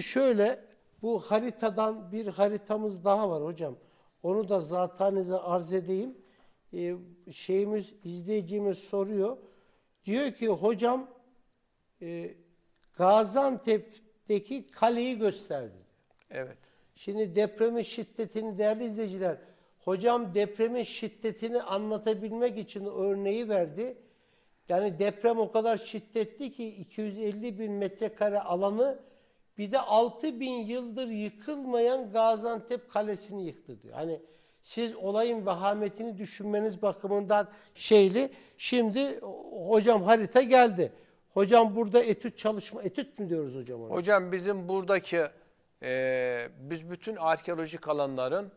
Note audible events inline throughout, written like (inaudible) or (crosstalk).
Şimdi şöyle bu haritadan bir haritamız daha var hocam. Onu da zatenize arz edeyim. Ee, şeyimiz izleyicimiz soruyor. Diyor ki hocam e, Gaziantep'teki kaleyi gösterdi. Evet. Şimdi depremin şiddetini değerli izleyiciler, hocam depremin şiddetini anlatabilmek için örneği verdi. Yani deprem o kadar şiddetli ki 250 bin metrekare alanı bir de 6 bin yıldır yıkılmayan Gaziantep Kalesi'ni yıktı diyor. Hani siz olayın vehametini düşünmeniz bakımından şeyli. Şimdi hocam harita geldi. Hocam burada etüt çalışma, etüt mü diyoruz hocam ona? Hocam bizim buradaki e, biz bütün arkeolojik alanların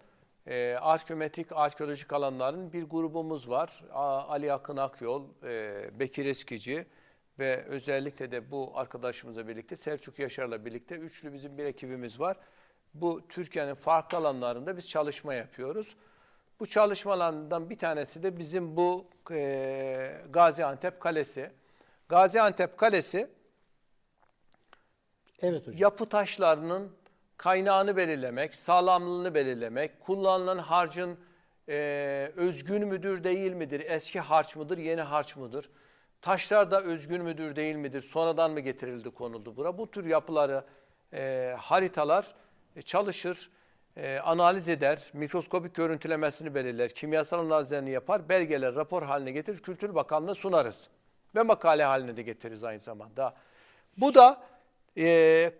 e, arkeometrik arkeolojik alanların bir grubumuz var. A- Ali Akın Akyol, e, Bekir Eskici ve özellikle de bu arkadaşımızla birlikte Selçuk Yaşar'la birlikte üçlü bizim bir ekibimiz var. Bu Türkiye'nin farklı alanlarında biz çalışma yapıyoruz. Bu çalışmalardan bir tanesi de bizim bu e, Gaziantep Kalesi. Gaziantep Kalesi Evet hocam. yapı taşlarının kaynağını belirlemek, sağlamlığını belirlemek, kullanılan harcın e, özgün müdür değil midir, eski harç mıdır, yeni harç mıdır? Taşlar da özgün müdür değil midir, sonradan mı getirildi konuldu bura? Bu tür yapıları, e, haritalar e, çalışır, e, analiz eder, mikroskopik görüntülemesini belirler, kimyasal analizlerini yapar, belgeler rapor haline getirir, Kültür Bakanlığı'na sunarız. Ve makale haline de getiririz aynı zamanda. Bu da e,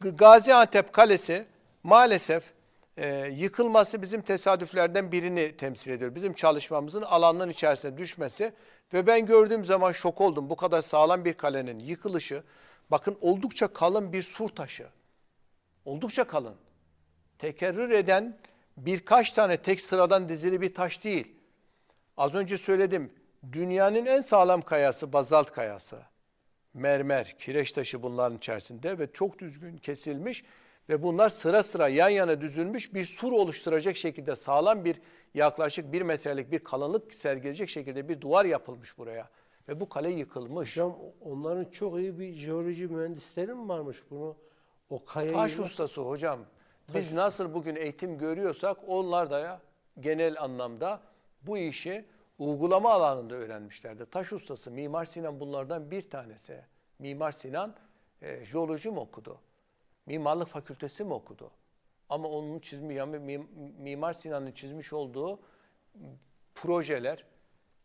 Gaziantep Kalesi maalesef e, yıkılması bizim tesadüflerden birini temsil ediyor. Bizim çalışmamızın alanların içerisine düşmesi ve ben gördüğüm zaman şok oldum. Bu kadar sağlam bir kalenin yıkılışı, bakın oldukça kalın bir sur taşı. Oldukça kalın. Tekerrür eden birkaç tane tek sıradan dizili bir taş değil. Az önce söyledim. Dünyanın en sağlam kayası bazalt kayası mermer, kireç taşı bunların içerisinde ve çok düzgün kesilmiş ve bunlar sıra sıra yan yana düzülmüş bir sur oluşturacak şekilde sağlam bir yaklaşık bir metrelik bir kalınlık sergileyecek şekilde bir duvar yapılmış buraya. Ve bu kale yıkılmış. Hocam onların çok iyi bir jeoloji mühendisleri mi varmış bunu? O kayayı Taş ustası hocam. Biz nasıl bugün eğitim görüyorsak onlar da ya genel anlamda bu işi uygulama alanında öğrenmişlerdi. Taş ustası Mimar Sinan bunlardan bir tanesi. Mimar Sinan e, jeoloji mi okudu? Mimarlık fakültesi mi okudu? Ama onun çizmi yani Mim- Mimar Sinan'ın çizmiş olduğu projeler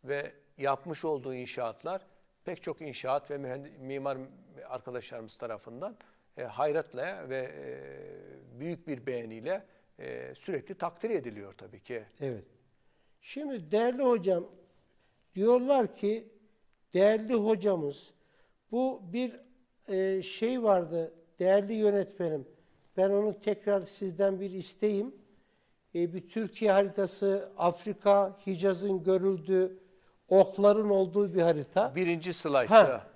ve yapmış olduğu inşaatlar pek çok inşaat ve mimar arkadaşlarımız tarafından e, hayratla ve e, büyük bir beğeniyle e, sürekli takdir ediliyor tabii ki. Evet. Şimdi değerli hocam diyorlar ki değerli hocamız bu bir e, şey vardı değerli yönetmenim. Ben onu tekrar sizden bir isteyeyim. E, bir Türkiye haritası Afrika Hicaz'ın görüldüğü okların olduğu bir harita. Birinci slaytta.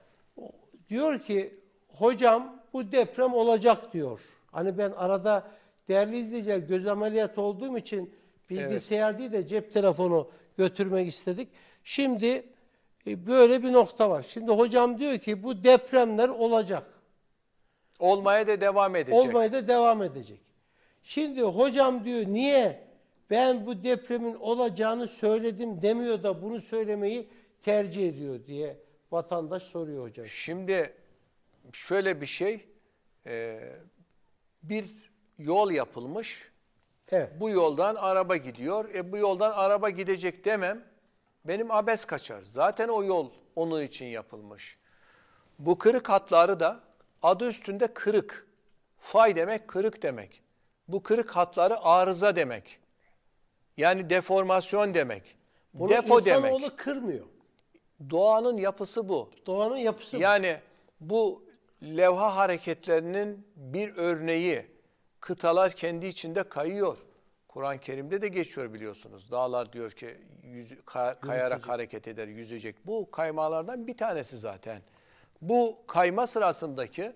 Diyor ki hocam bu deprem olacak diyor. Hani ben arada değerli izleyiciler göz ameliyatı olduğum için bilgisayar değil de cep telefonu götürmek istedik. Şimdi e, böyle bir nokta var. Şimdi hocam diyor ki bu depremler olacak. Olmaya da devam edecek. Olmaya da devam edecek. Şimdi hocam diyor niye ben bu depremin olacağını söyledim demiyor da bunu söylemeyi tercih ediyor diye vatandaş soruyor hocam. Şimdi şöyle bir şey, e, bir yol yapılmış. Evet. Bu yoldan araba gidiyor. E bu yoldan araba gidecek demem benim abes kaçar. Zaten o yol onun için yapılmış. Bu kırık hatları da adı üstünde kırık. Fay demek kırık demek. Bu kırık hatları arıza demek. Yani deformasyon demek. Bunu Defo demek. insanoğlu kırmıyor. Doğanın yapısı bu. Doğanın yapısı. Yani bu levha hareketlerinin bir örneği. Kıtalar kendi içinde kayıyor. Kur'an-ı Kerim'de de geçiyor biliyorsunuz. Dağlar diyor ki yüz, ka- kayarak hareket eder, yüzecek. Bu kaymalardan bir tanesi zaten. Bu kayma sırasındaki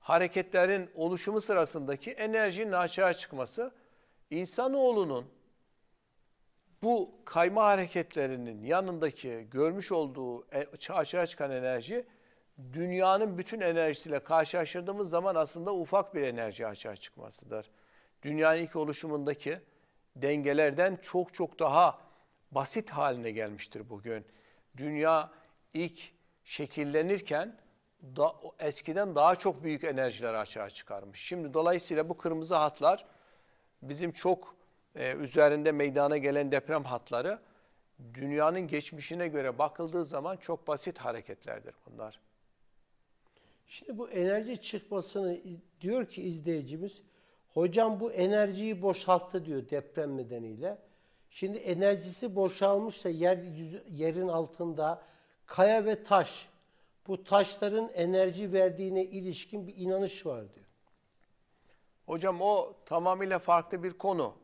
hareketlerin oluşumu sırasındaki enerjinin açığa çıkması insanoğlunun bu kayma hareketlerinin yanındaki görmüş olduğu e- açığa çıkan enerji dünyanın bütün enerjisiyle karşılaştırdığımız zaman aslında ufak bir enerji açığa çıkmasıdır. Dünyanın ilk oluşumundaki dengelerden çok çok daha basit haline gelmiştir bugün. Dünya ilk şekillenirken da, eskiden daha çok büyük enerjiler açığa çıkarmış. Şimdi dolayısıyla bu kırmızı hatlar bizim çok e, üzerinde meydana gelen deprem hatları dünyanın geçmişine göre bakıldığı zaman çok basit hareketlerdir bunlar. Şimdi bu enerji çıkmasını diyor ki izleyicimiz, hocam bu enerjiyi boşalttı diyor deprem nedeniyle. Şimdi enerjisi boşalmışsa yer, yerin altında kaya ve taş, bu taşların enerji verdiğine ilişkin bir inanış var diyor. Hocam o tamamıyla farklı bir konu.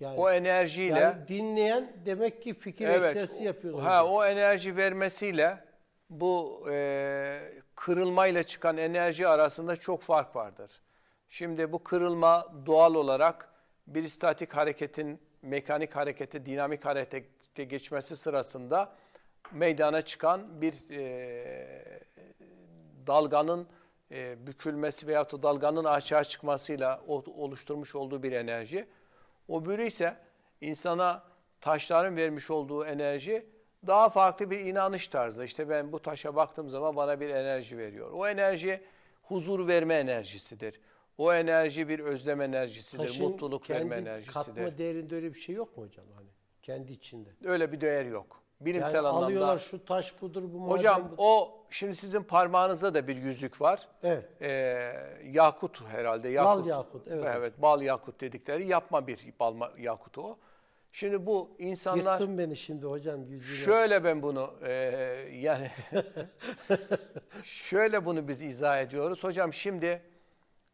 Yani- o enerjiyle Yani dinleyen demek ki fikir egzersizi yapıyor. Ha, o enerji vermesiyle bu e, kırılmayla çıkan enerji arasında çok fark vardır. Şimdi bu kırılma doğal olarak bir statik hareketin mekanik harekete, dinamik harekete geçmesi sırasında meydana çıkan bir e, dalganın e, bükülmesi veyahut da dalganın açığa çıkmasıyla oluşturmuş olduğu bir enerji. O bürü ise insana taşların vermiş olduğu enerji daha farklı bir inanış tarzı. İşte ben bu taşa baktığım zaman bana bir enerji veriyor. O enerji huzur verme enerjisidir. O enerji bir özlem enerjisidir, Taşın mutluluk verme enerjisidir. Katma değerinde öyle bir şey yok mu hocam? Hani kendi içinde. Öyle bir değer yok. Bilimsel Yani anlamda. alıyorlar şu taş budur bu Hocam budur. o şimdi sizin parmağınızda da bir yüzük var. Evet. Ee, yakut herhalde. Yakut. Bal yakut, evet. Evet, bal yakut dedikleri yapma bir bal yakutu o. Şimdi bu insanlar Yıktın beni şimdi hocam yüzüne. şöyle ben bunu e, yani (laughs) şöyle bunu biz izah ediyoruz. Hocam şimdi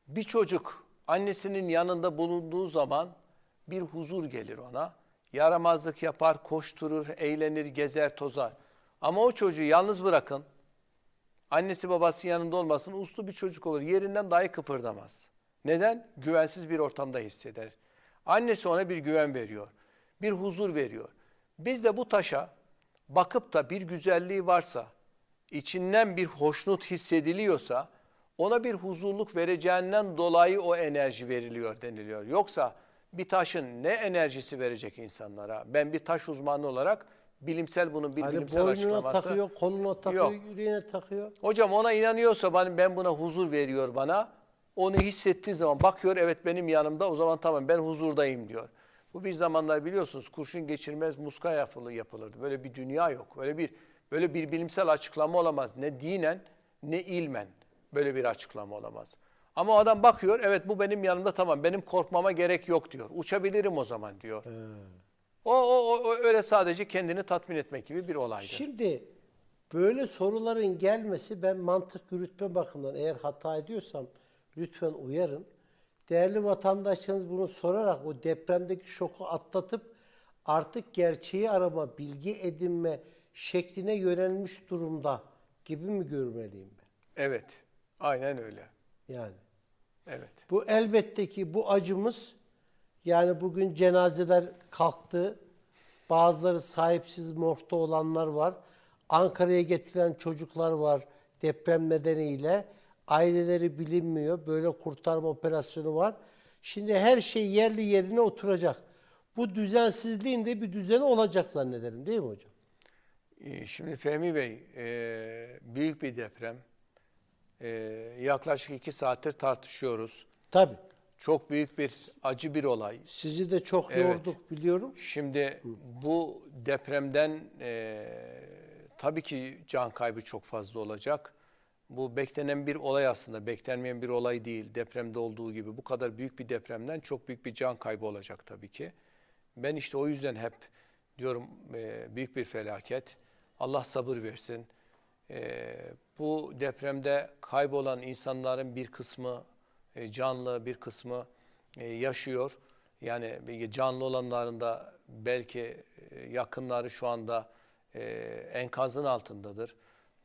bir çocuk annesinin yanında bulunduğu zaman bir huzur gelir ona. Yaramazlık yapar, koşturur, eğlenir, gezer, tozar. Ama o çocuğu yalnız bırakın. Annesi babası yanında olmasın uslu bir çocuk olur. Yerinden dahi kıpırdamaz. Neden? Güvensiz bir ortamda hisseder. Annesi ona bir güven veriyor. Bir huzur veriyor. Biz de bu taşa bakıp da bir güzelliği varsa, içinden bir hoşnut hissediliyorsa, ona bir huzurluk vereceğinden dolayı o enerji veriliyor deniliyor. Yoksa bir taşın ne enerjisi verecek insanlara? Ben bir taş uzmanı olarak bilimsel bunun bir Hani bilimsel boynuna açıklaması. takıyor, koluna takıyor, Yok. yüreğine takıyor. Hocam ona inanıyorsa ben, ben buna huzur veriyor bana. Onu hissettiği zaman bakıyor evet benim yanımda o zaman tamam ben huzurdayım diyor. Bu bir zamanlar biliyorsunuz kurşun geçirmez muska yapılı yapılırdı. Böyle bir dünya yok. Böyle bir böyle bir bilimsel açıklama olamaz. Ne dinen ne ilmen böyle bir açıklama olamaz. Ama o adam bakıyor evet bu benim yanımda tamam benim korkmama gerek yok diyor. Uçabilirim o zaman diyor. O, o, o, o öyle sadece kendini tatmin etmek gibi bir olaydı. Şimdi böyle soruların gelmesi ben mantık yürütme bakımından eğer hata ediyorsam lütfen uyarın. Değerli vatandaşlarınız bunu sorarak o depremdeki şoku atlatıp artık gerçeği arama, bilgi edinme şekline yönelmiş durumda gibi mi görmeliyim ben? Evet. Aynen öyle. Yani. Evet. Bu elbette ki bu acımız yani bugün cenazeler kalktı. Bazıları sahipsiz morgda olanlar var. Ankara'ya getirilen çocuklar var deprem nedeniyle. Aileleri bilinmiyor. Böyle kurtarma operasyonu var. Şimdi her şey yerli yerine oturacak. Bu düzensizliğin de bir düzeni olacak zannederim değil mi hocam? Ee, Şimdi Fehmi Bey, e, büyük bir deprem. E, yaklaşık iki saattir tartışıyoruz. Tabii. Çok büyük bir acı bir olay. Sizi de çok Evet. yorduk biliyorum. Şimdi bu depremden e, tabii ki can kaybı çok fazla olacak. Bu beklenen bir olay aslında, beklenmeyen bir olay değil. Depremde olduğu gibi bu kadar büyük bir depremden çok büyük bir can kaybı olacak tabii ki. Ben işte o yüzden hep diyorum e, büyük bir felaket. Allah sabır versin. E, bu depremde kaybolan insanların bir kısmı e, canlı, bir kısmı e, yaşıyor. Yani canlı olanların da belki e, yakınları şu anda e, enkazın altındadır.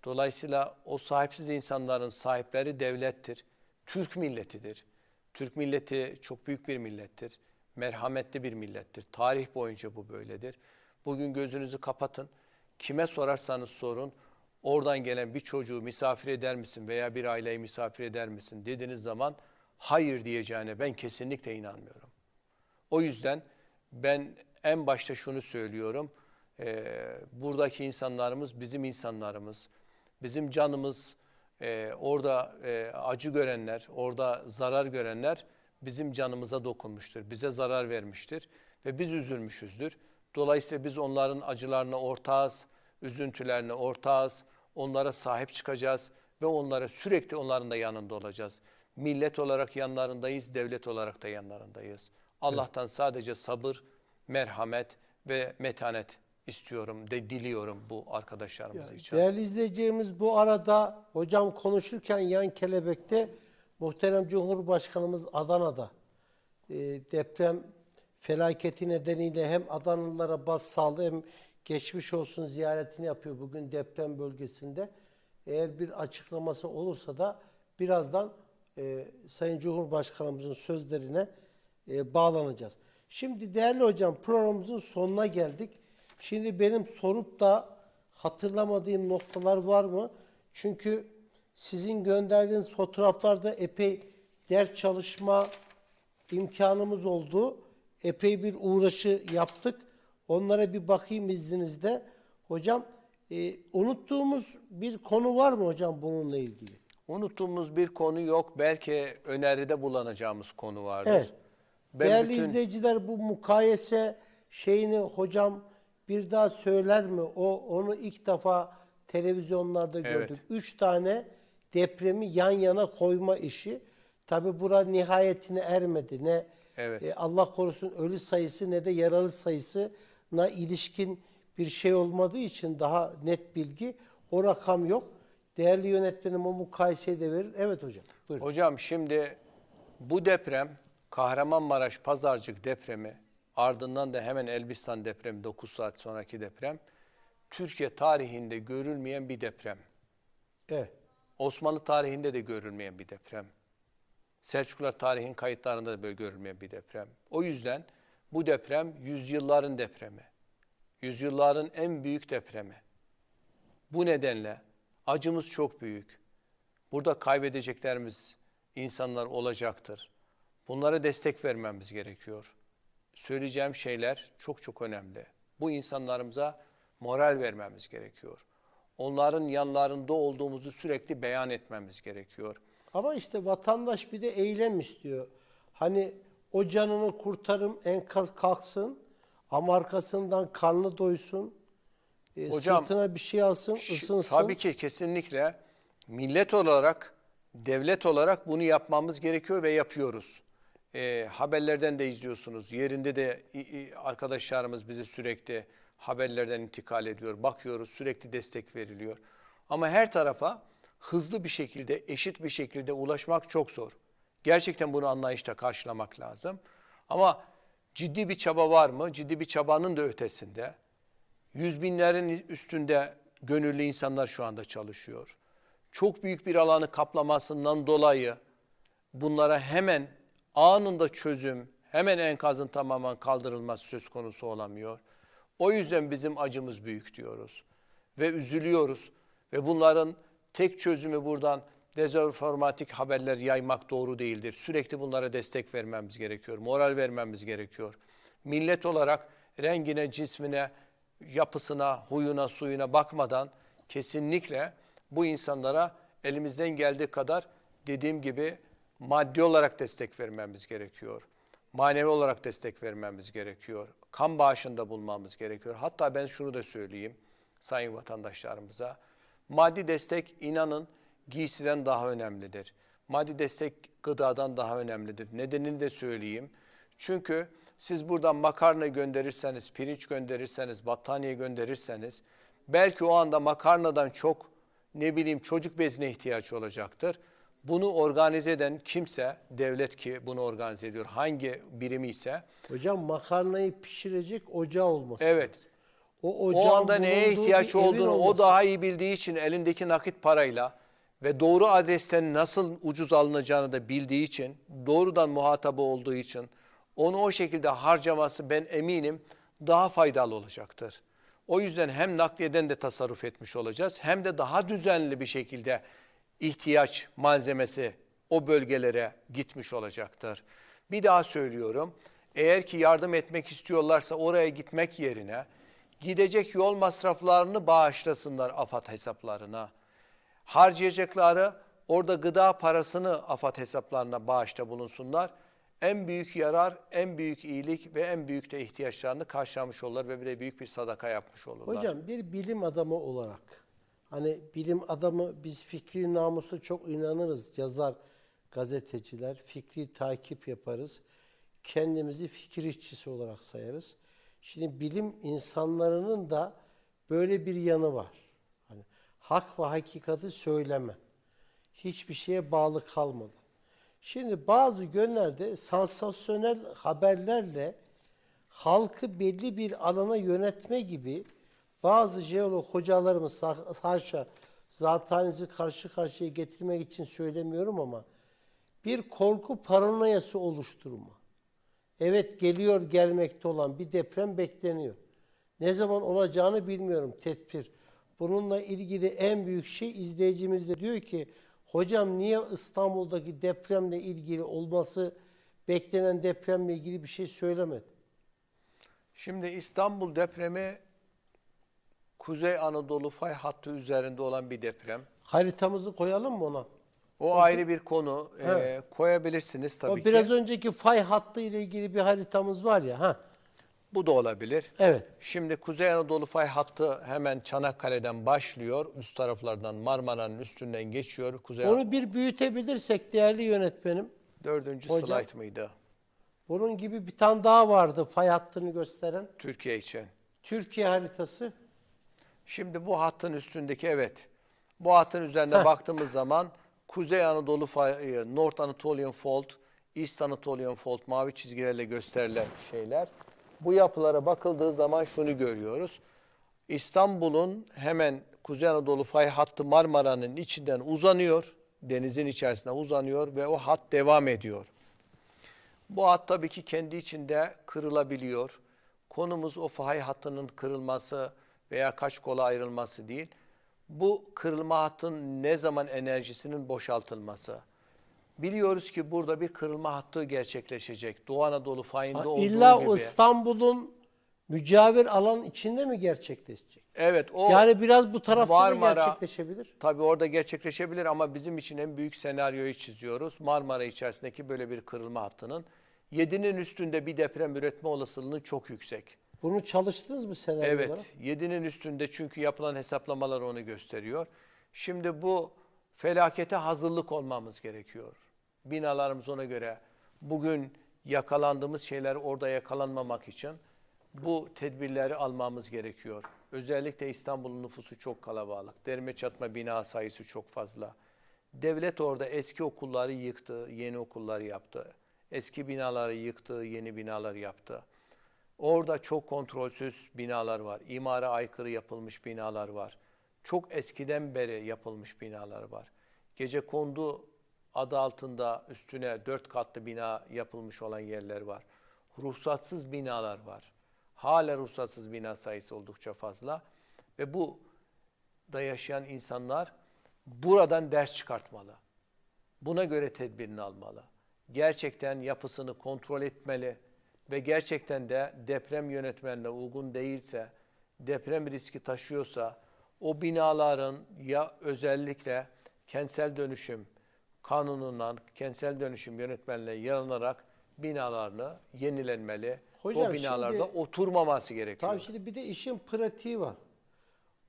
Dolayısıyla o sahipsiz insanların sahipleri devlettir. Türk milletidir. Türk milleti çok büyük bir millettir. Merhametli bir millettir. Tarih boyunca bu böyledir. Bugün gözünüzü kapatın. Kime sorarsanız sorun oradan gelen bir çocuğu misafir eder misin veya bir aileyi misafir eder misin dediğiniz zaman hayır diyeceğine ben kesinlikle inanmıyorum. O yüzden ben en başta şunu söylüyorum. Ee, buradaki insanlarımız bizim insanlarımız. Bizim canımız e, orada e, acı görenler, orada zarar görenler bizim canımıza dokunmuştur. Bize zarar vermiştir ve biz üzülmüşüzdür. Dolayısıyla biz onların acılarına ortağız, üzüntülerine ortağız. Onlara sahip çıkacağız ve onlara sürekli onların da yanında olacağız. Millet olarak yanlarındayız, devlet olarak da yanlarındayız. Allah'tan sadece sabır, merhamet ve metanet istiyorum, de diliyorum bu arkadaşlarımız için. Değerli izleyicilerimiz bu arada hocam konuşurken yan kelebekte muhterem Cumhurbaşkanımız Adana'da e, deprem felaketi nedeniyle hem Adanalılara başsağlığı hem geçmiş olsun ziyaretini yapıyor bugün deprem bölgesinde. Eğer bir açıklaması olursa da birazdan e, Sayın Cumhurbaşkanımızın sözlerine e, bağlanacağız. Şimdi değerli hocam programımızın sonuna geldik. Şimdi benim sorup da hatırlamadığım noktalar var mı? Çünkü sizin gönderdiğiniz fotoğraflarda epey ders çalışma imkanımız oldu. Epey bir uğraşı yaptık. Onlara bir bakayım izninizle. Hocam e, unuttuğumuz bir konu var mı hocam bununla ilgili? Unuttuğumuz bir konu yok. Belki öneride bulunacağımız konu vardır. Evet. Ben Değerli bütün- izleyiciler bu mukayese şeyini hocam bir daha söyler mi? O onu ilk defa televizyonlarda Evet. gördük. Üç tane depremi yan yana koyma işi. Tabi bura nihayetine ermedi. Ne Evet. e, Allah korusun ölü sayısı ne de yaralı sayısına ilişkin bir şey olmadığı için daha net bilgi. O rakam yok. Değerli yönetmenim o mukayeseyi de verir. Evet hocam. Buyurun. Hocam şimdi bu deprem Kahramanmaraş Pazarcık depremi ardından da hemen Elbistan depremi 9 saat sonraki deprem Türkiye tarihinde görülmeyen bir deprem. Evet. Osmanlı tarihinde de görülmeyen bir deprem. Selçuklular tarihin kayıtlarında da böyle görülmeyen bir deprem. O yüzden bu deprem yüzyılların depremi. Yüzyılların en büyük depremi. Bu nedenle acımız çok büyük. Burada kaybedeceklerimiz insanlar olacaktır. Bunlara destek vermemiz gerekiyor. Söyleyeceğim şeyler çok çok önemli. Bu insanlarımıza moral vermemiz gerekiyor. Onların yanlarında olduğumuzu sürekli beyan etmemiz gerekiyor. Ama işte vatandaş bir de eylem istiyor. Hani o canını kurtarım enkaz kalksın ama arkasından karnı doysun. e, Hocam, sırtına bir şey alsın, ısınsın. Tabii ki kesinlikle millet olarak, devlet olarak bunu yapmamız gerekiyor ve yapıyoruz. Ee, haberlerden de izliyorsunuz. Yerinde de arkadaşlarımız bize sürekli haberlerden intikal ediyor. Bakıyoruz sürekli destek veriliyor. Ama her tarafa hızlı bir şekilde, eşit bir şekilde ulaşmak çok zor. Gerçekten bunu anlayışla karşılamak lazım. Ama ciddi bir çaba var mı? Ciddi bir çabanın da ötesinde. Yüz binlerin üstünde gönüllü insanlar şu anda çalışıyor. Çok büyük bir alanı kaplamasından dolayı bunlara hemen anında çözüm, hemen enkazın tamamen kaldırılması söz konusu olamıyor. O yüzden bizim acımız büyük diyoruz ve üzülüyoruz ve bunların tek çözümü buradan dezenformatik haberler yaymak doğru değildir. Sürekli bunlara destek vermemiz gerekiyor, moral vermemiz gerekiyor. Millet olarak rengine, cismine, yapısına, huyuna, suyuna bakmadan kesinlikle bu insanlara elimizden geldiği kadar dediğim gibi maddi olarak destek vermemiz gerekiyor. Manevi olarak destek vermemiz gerekiyor. Kan bağışında bulmamız gerekiyor. Hatta ben şunu da söyleyeyim sayın vatandaşlarımıza. Maddi destek inanın giysiden daha önemlidir. Maddi destek gıdadan daha önemlidir. Nedenini de söyleyeyim. Çünkü siz buradan makarna gönderirseniz, pirinç gönderirseniz, battaniye gönderirseniz belki o anda makarnadan çok ne bileyim çocuk bezine ihtiyaç olacaktır. Bunu organize eden kimse, devlet ki bunu organize ediyor, hangi birimi ise Hocam makarnayı pişirecek ocağı olması. evet O, o ocağın anda neye ihtiyaç olduğunu o daha iyi bildiği için elindeki nakit parayla ve doğru adresten nasıl ucuz alınacağını da bildiği için, doğrudan muhatabı olduğu için onu o şekilde harcaması ben eminim daha faydalı olacaktır. O yüzden hem nakliyeden de tasarruf etmiş olacağız hem de daha düzenli bir şekilde ihtiyaç malzemesi o bölgelere gitmiş olacaktır. Bir daha söylüyorum. Eğer ki yardım etmek istiyorlarsa oraya gitmek yerine gidecek yol masraflarını bağışlasınlar AFAD hesaplarına. Harcayacakları orada gıda parasını AFAD hesaplarına bağışta bulunsunlar. En büyük yarar, en büyük iyilik ve en büyük de ihtiyaçlarını karşılamış olurlar ve bir de büyük bir sadaka yapmış olurlar. Hocam bir bilim adamı olarak hani bilim adamı biz fikri namusu çok inanırız. Yazar, gazeteciler fikri takip yaparız. Kendimizi fikir işçisi olarak sayarız. Şimdi bilim insanlarının da böyle bir yanı var. Hak ve hakikati söyleme. Hiçbir şeye bağlı kalmadan. Şimdi bazı günlerde sansasyonel haberlerle halkı belli bir alana yönetme gibi bazı jeolog hocalarımız haşa zatenizi karşı karşıya getirmek için söylemiyorum ama bir korku paranoyası oluşturma. Evet geliyor gelmekte olan bir deprem bekleniyor. Ne zaman olacağını bilmiyorum tedbir. Bununla ilgili en büyük şey izleyicimiz de diyor ki hocam niye İstanbul'daki depremle ilgili olması beklenen depremle ilgili bir şey söylemedi? Şimdi İstanbul depremi Kuzey Anadolu fay hattı üzerinde olan bir deprem. Haritamızı koyalım mı ona? O ayrı bir konu. Ee, koyabilirsiniz tabii O ki. biraz önceki fay hattı ile ilgili bir haritamız var ya. Ha. Bu da olabilir. Evet. Şimdi Kuzey Anadolu fay hattı hemen Çanakkale'den başlıyor. Üst taraflardan Marmara'nın üstünden geçiyor. Kuzey Onu bir büyütebilirsek değerli yönetmenim. Dördüncü Hocam. slide mıydı? Bunun gibi bir tane daha vardı fay hattını gösteren. Türkiye için. Türkiye haritası. Şimdi bu hattın üstündeki evet. Bu hattın üzerine baktığımız zaman Kuzey Anadolu fay, e, North Anatolian Fault, East Anatolian Fault mavi çizgilerle gösterilen şeyler. Bu yapılara bakıldığı zaman şunu görüyoruz. İstanbul'un hemen Kuzey Anadolu fay hattı Marmara'nın içinden uzanıyor. Denizin içerisine uzanıyor ve o hat devam ediyor. Bu hat tabii ki kendi içinde kırılabiliyor. Konumuz o fay hattının kırılması veya kaç kola ayrılması değil. Bu kırılma hattın ne zaman enerjisinin boşaltılması. Biliyoruz ki burada bir kırılma hattı gerçekleşecek. Doğu Anadolu fayında Ha, olduğu İlla gibi. o İstanbul'un mücavir alan içinde mi gerçekleşecek? Evet o yani biraz bu tarafta Marmara- gerçekleşebilir. Tabii orada gerçekleşebilir ama bizim için en büyük senaryoyu çiziyoruz. Marmara içerisindeki böyle bir kırılma hattının 7'nin üstünde bir deprem üretme olasılığı çok yüksek. Bunu çalıştınız mı senaryo Evet, olarak? 7'nin üstünde çünkü yapılan hesaplamalar onu gösteriyor. Şimdi bu felakete hazırlık olmamız gerekiyor. Binalarımız ona göre bugün yakalandığımız şeyler orada yakalanmamak için bu tedbirleri almamız gerekiyor. Özellikle İstanbul'un nüfusu çok kalabalık. Derme çatma bina sayısı çok fazla. Devlet orada eski okulları yıktı, yeni okulları yaptı. Eski binaları yıktı, yeni binalar yaptı. Orada çok kontrolsüz binalar var. İmara aykırı yapılmış binalar var. Çok eskiden beri yapılmış binalar var. Gece kondu adı altında üstüne dört katlı bina yapılmış olan yerler var. Ruhsatsız binalar var. Hala ruhsatsız bina sayısı oldukça fazla. Ve bu da yaşayan insanlar buradan ders çıkartmalı. Buna göre tedbirini almalı. Gerçekten yapısını kontrol etmeli ve gerçekten de deprem yönetmenine uygun değilse, deprem riski taşıyorsa o binaların ya özellikle kentsel dönüşüm kanunundan kentsel dönüşüm yönetmenliğine yaranarak binalarını yenilenmeli. Hocam o binalarda şimdi- oturmaması gerekiyor. Tabii şimdi bir de işin pratiği var.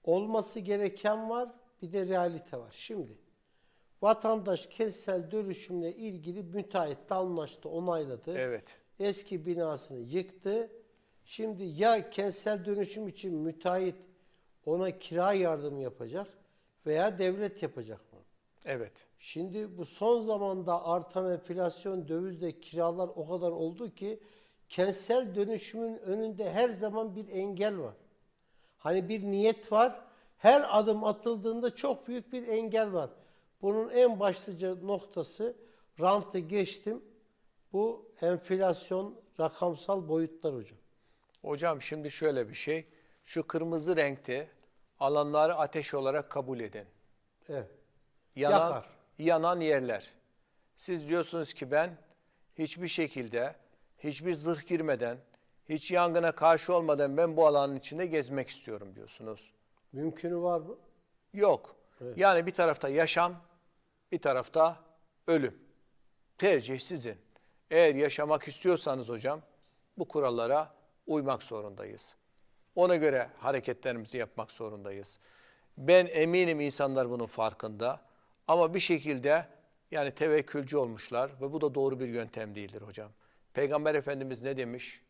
Olması gereken var, bir de realite var. Şimdi vatandaş kentsel dönüşümle ilgili müteahhitle anlaştı, onayladı. Evet. Eski binasını yıktı. Şimdi ya kentsel dönüşüm için müteahhit ona kira yardımı yapacak veya devlet yapacak mı? Evet. Şimdi bu son zamanda artan enflasyon, dövizle kiralar o kadar oldu ki kentsel dönüşümün önünde her zaman bir engel var. Hani bir niyet var. Her adım atıldığında çok büyük bir engel var. Bunun en başlıca noktası rantı geçtim. Bu enflasyon rakamsal boyutlar hocam. Hocam şimdi şöyle bir şey. Şu kırmızı renkte alanları ateş olarak kabul edin. Evet. Yanan, Yakar. Yanan yerler. Siz diyorsunuz ki ben hiçbir şekilde, hiçbir zırh girmeden, hiç yangına karşı olmadan ben bu alanın içinde gezmek istiyorum diyorsunuz. Mümkünü var mı? Yok. Yani bir tarafta yaşam, bir tarafta ölüm. Tercih sizin. Eğer yaşamak istiyorsanız hocam bu kurallara uymak zorundayız. Ona göre hareketlerimizi yapmak zorundayız. Ben eminim insanlar bunun farkında. Ama bir şekilde yani tevekkülcü olmuşlar ve bu da doğru bir yöntem değildir hocam. Peygamber Efendimiz ne demiş?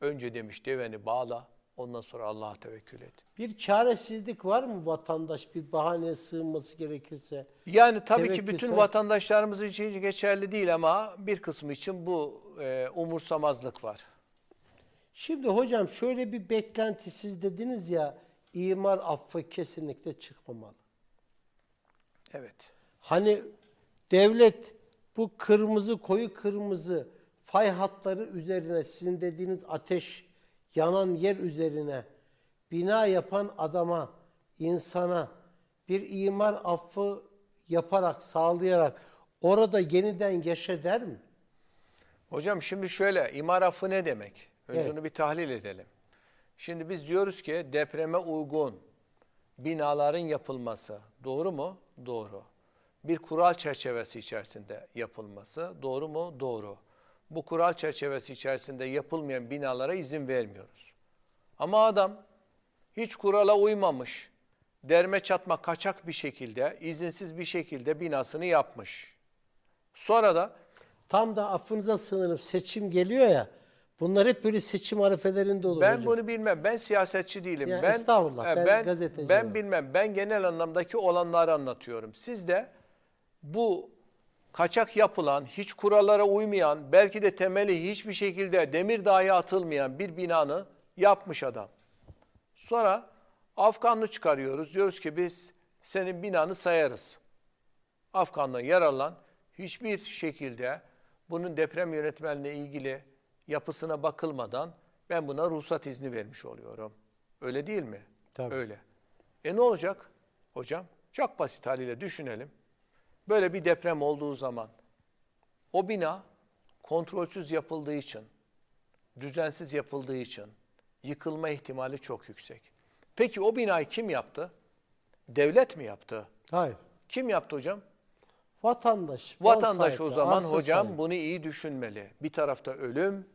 Önce demiş deveni bağla, ondan sonra Allah'a tevekkül et. Bir çaresizlik var mı vatandaş bir bahaneye sığınması gerekirse? Yani tabii ki Tevekkül bütün vatandaşlarımız için geçerli değil ama bir kısmı için bu e, umursamazlık var. Şimdi hocam şöyle bir beklenti siz dediniz ya imar affı kesinlikle çıkmamalı. Evet. Hani devlet bu kırmızı koyu kırmızı fay hatları üzerine sizin dediğiniz ateş yanan yer üzerine bina yapan adama, insana bir imar affı yaparak, sağlayarak orada yeniden yaşa der mi? Hocam şimdi şöyle imar affı ne demek? Önce Evet. onu bir tahlil edelim. Şimdi biz diyoruz ki depreme uygun binaların yapılması doğru mu? Doğru. Bir kural çerçevesi içerisinde yapılması doğru mu? Doğru. Bu kural çerçevesi içerisinde yapılmayan binalara izin vermiyoruz. Ama adam hiç kurala uymamış, derme çatma kaçak bir şekilde, izinsiz bir şekilde binasını yapmış. Sonra da Tam da affınıza sığınırım seçim geliyor ya. Bunlar hep böyle seçim arefelerinde olur Ben hocam. bunu bilmem. Ben siyasetçi değilim. Ya ben estağfurullah, ben ben gazeteci ben olarak. bilmem. Ben genel anlamdaki olanları anlatıyorum. Siz de bu kaçak yapılan, hiç kurallara uymayan, belki de temeli hiçbir şekilde demir dahi atılmayan bir binanı yapmış adam. Sonra Afganlı çıkarıyoruz. Diyoruz ki biz senin binanı sayarız. Afgan'dan yararlan hiçbir şekilde bunun deprem yönetmenliğine ilgili yapısına bakılmadan ben buna ruhsat izni vermiş oluyorum. Öyle değil mi? Tabii. Öyle. E ne olacak hocam? Çok basit haliyle düşünelim. Böyle bir deprem olduğu zaman o bina kontrolsüz yapıldığı için, düzensiz yapıldığı için yıkılma ihtimali çok yüksek. Peki o binayı kim yaptı? Devlet mi yaptı? Hayır. Kim yaptı hocam? Vatandaş. Vatandaş sahibi, o zaman hocam sahibi. bunu iyi düşünmeli. Bir tarafta ölüm,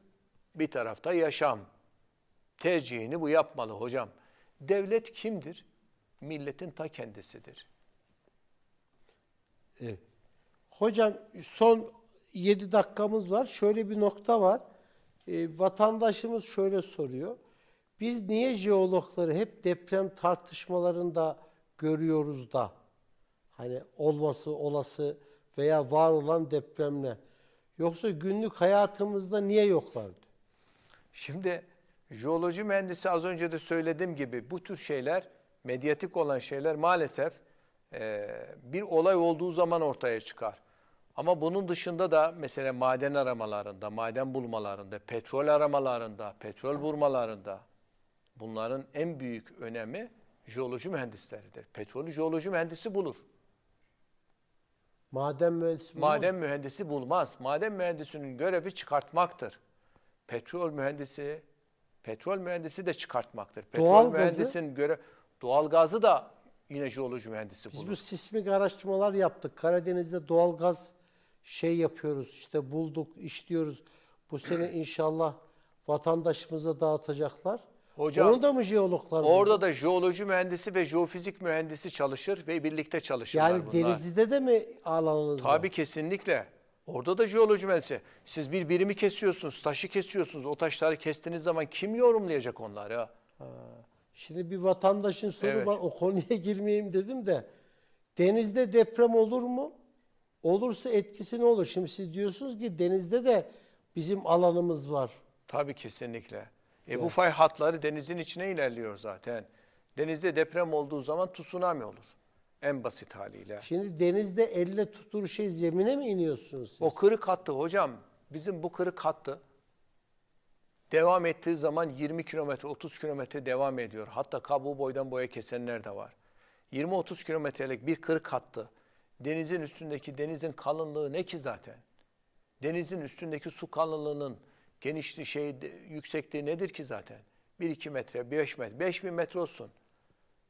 bir tarafta yaşam. Tercihini bu yapmalı hocam. Devlet kimdir? Milletin ta kendisidir. Evet. Hocam son 7 dakikamız var. Şöyle bir nokta var. Ee, vatandaşımız şöyle soruyor. Biz niye jeologları hep deprem tartışmalarında görüyoruz da? Hani olması olası veya var olan depremle. Yoksa günlük hayatımızda niye yoklardı? Şimdi jeoloji mühendisi az önce de söylediğim gibi bu tür şeyler, medyatik olan şeyler maalesef eee, bir olay olduğu zaman ortaya çıkar. Ama bunun dışında da mesela maden aramalarında, maden bulmalarında, petrol aramalarında, petrol vurmalarında bunların en büyük önemi jeoloji mühendisleridir. Petrolü jeoloji mühendisi bulur. Maden mühendisi bulmak- Maden mühendisi bulmaz. Maden mühendisinin görevi çıkartmaktır. Petrol mühendisi, petrol mühendisi de çıkartmaktır. Petrol Doğal gazı? mühendisinin görev, doğal gazı da yine jeoloji mühendisi Biz bulur. bu sismik araştırmalar yaptık. Karadeniz'de doğal gaz şey yapıyoruz. işte bulduk, işliyoruz. Bu sene (clears throat) inşallah vatandaşımıza dağıtacaklar. Hocam, Onu da mı jeologlar buldu? Orada da jeoloji mühendisi ve jeofizik mühendisi çalışır ve birlikte çalışırlar Yani bunlar. Denizli'de de mi alanınız var? Tabii kesinlikle. Orada da jeoloji mühendisi. Siz bir birimi kesiyorsunuz, taşı kesiyorsunuz. O taşları kestiğiniz zaman kim yorumlayacak onları? Şimdi bir vatandaşın soru Evet. var. O konuya (laughs) girmeyeyim dedim de. Denizde deprem olur mu? Olursa etkisi ne olur? Şimdi siz diyorsunuz ki denizde de bizim alanımız var. Tabii kesinlikle. E bu fay hatları denizin içine ilerliyor zaten. Denizde deprem olduğu zaman tsunami olur. En basit haliyle. Şimdi denizde elle tutulur şey zemine mi iniyorsunuz siz? O kırık hattı hocam, bizim bu kırık hattı devam ettiği zaman 20 kilometre, 30 kilometre devam ediyor. Hatta kabuğu boydan boya kesenler de var. 20-30 kilometrelik bir kırık hattı. Denizin üstündeki denizin kalınlığı ne ki zaten? Denizin üstündeki su kalınlığının genişliği şey yüksekliği nedir ki zaten? 1-2 metre, 5 metre, 5000 metre olsun.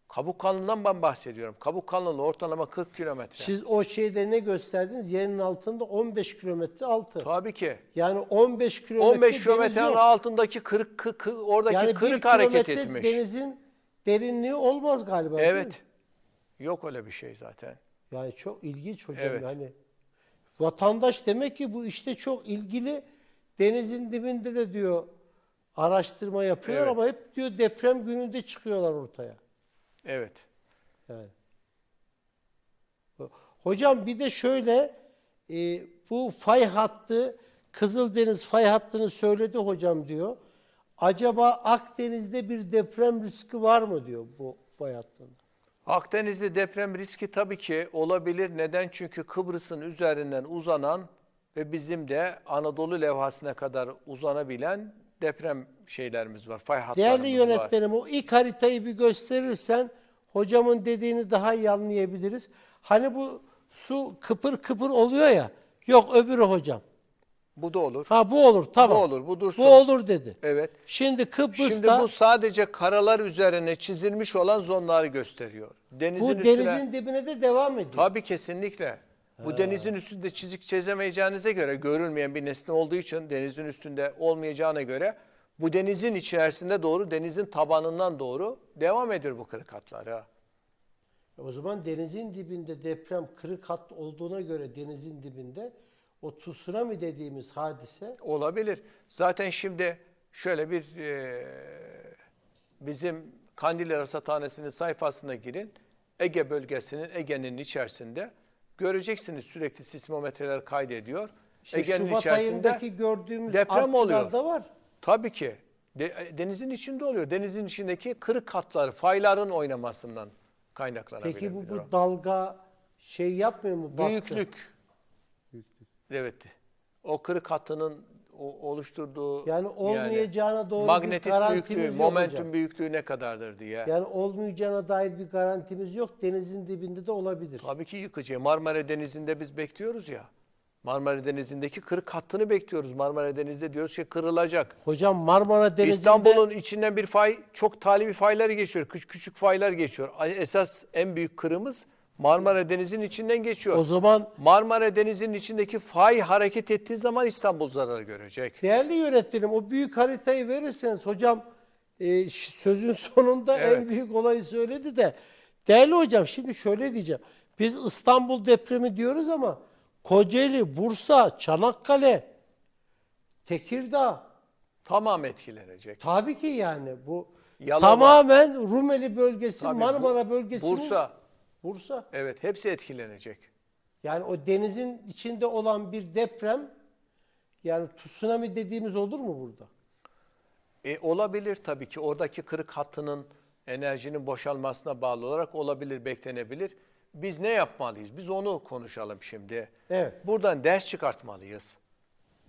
Kabuk kalınlığından ben bahsediyorum. Kabuk kalınlığı ortalama 40 kilometre. Siz o şeyde ne gösterdiniz? Yerin altında 15 kilometre altı. Tabii ki. Yani 15 kilometre 15 deniz kilometrenin yok. altındaki kırık, kı- kı- oradaki yani bir kırık hareket kilometre etmiş. denizin derinliği olmaz galiba. değil mi? Evet. Yok öyle bir şey zaten. Yani çok ilginç hocam Evet. yani. Vatandaş demek ki bu işte çok ilgili. Denizin dibinde de diyor araştırma yapıyorlar Evet. ama hep diyor deprem gününde çıkıyorlar ortaya. Evet. Yani. Hocam bir de şöyle e, bu fay hattı Kızıldeniz fay hattını söyledi hocam diyor. Acaba Akdeniz'de bir deprem riski var mı diyor bu fay hattında. Akdeniz'de deprem riski tabii ki olabilir. Neden? Çünkü Kıbrıs'ın üzerinden uzanan ve bizim de Anadolu levhasına kadar uzanabilen deprem şeylerimiz var. Fay hatlarımız Değerli var. yönetmenim o ilk haritayı bir gösterirsen hocamın dediğini daha iyi anlayabiliriz. Hani bu su kıpır kıpır oluyor ya. Yok öbürü hocam. Bu da olur. Ha bu olur tamam. Bu olur, bu dursun. Bu olur dedi. Evet. Şimdi Kıbrıs'ta Şimdi bu sadece karalar üzerine çizilmiş olan zonları gösteriyor. Denizin bu üstüne... denizin dibine de devam ediyor. Tabii kesinlikle. Bu denizin üstünde çizik çizemeyeceğinize göre görülmeyen bir nesne olduğu için denizin üstünde olmayacağına göre bu denizin içerisinde doğru denizin tabanından doğru devam ediyor bu kırık hatlar. Ha. O zaman denizin dibinde deprem kırık hat olduğuna göre denizin dibinde o tsunami dediğimiz hadise Olabilir. Zaten şimdi şöyle bir e, bizim Kandilli Rasathanesi'nin sayfasına girin. Ege bölgesinin, Ege'nin içerisinde göreceksiniz sürekli sismometreler kaydediyor. işte Ege'nin Şubat içerisinde ayındaki gördüğümüz deprem oluyor. artçılarda var. Tabii ki. De- denizin içinde oluyor. Denizin içindeki kırık hatlar, fayların oynamasından kaynaklanabilir. Peki bu, bu dalga şey yapmıyor mu? Baskı? Büyüklük. Evet. O kırık hattının o- oluşturduğu Yani olmayacağına doğru bir garantimiz büyüklüğü, yok momentum hocam. büyüklüğü ne kadardır diye. Yani olmayacağına dair bir garantimiz yok. Denizin dibinde de olabilir. Tabii ki yıkıcı. Marmara Denizi'nde biz bekliyoruz ya. Marmara Denizi'ndeki kırık hattını bekliyoruz. Marmara Denizi'nde diyoruz ki kırılacak. Hocam Marmara Denizi'nde İstanbul'un içinden bir fay, çok talibi faylar geçiyor. Küçük küçük faylar geçiyor. Esas en büyük kırımız Marmara Denizi'nin içinden geçiyor. o zaman Marmara Denizi'nin içindeki fay hareket ettiği zaman İstanbul zarar görecek. değerli yönetmenim o büyük haritayı verirseniz hocam e, ş- sözün sonunda en Evet. büyük olayı söyledi de değerli hocam şimdi şöyle diyeceğim. Biz İstanbul depremi diyoruz ama Kocaeli, Bursa, Çanakkale, Tekirdağ Tamam etkilenecek. tabii ki yani bu Yalova. tamamen Rumeli bölgesi, Tabii bu- Marmara bölgesi. Bursa. Bursa. Evet hepsi etkilenecek. Yani o denizin içinde olan bir deprem yani tsunami dediğimiz olur mu burada? E, olabilir tabii ki. Oradaki kırık hattının enerjinin boşalmasına bağlı olarak olabilir, beklenebilir. Biz ne yapmalıyız? Biz onu konuşalım şimdi. Evet. Buradan ders çıkartmalıyız.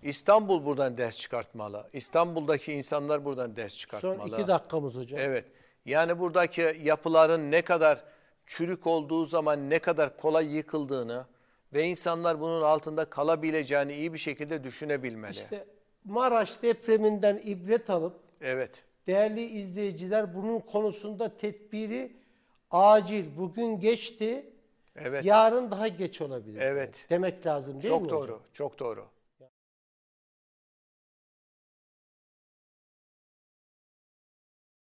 İstanbul buradan ders çıkartmalı. İstanbul'daki insanlar buradan ders Son çıkartmalı. iki dakikamız hocam. Evet. Yani buradaki yapıların ne kadar çürük olduğu zaman ne kadar kolay yıkıldığını ve insanlar bunun altında kalabileceğini iyi bir şekilde düşünebilmeli. İşte Maraş depreminden ibret alıp Evet. değerli izleyiciler bunun konusunda tedbiri acil. Bugün geçti. Evet. Yarın daha geç olabilir. Evet. Demek lazım değil Çok mi doğru. hocam? Çok doğru.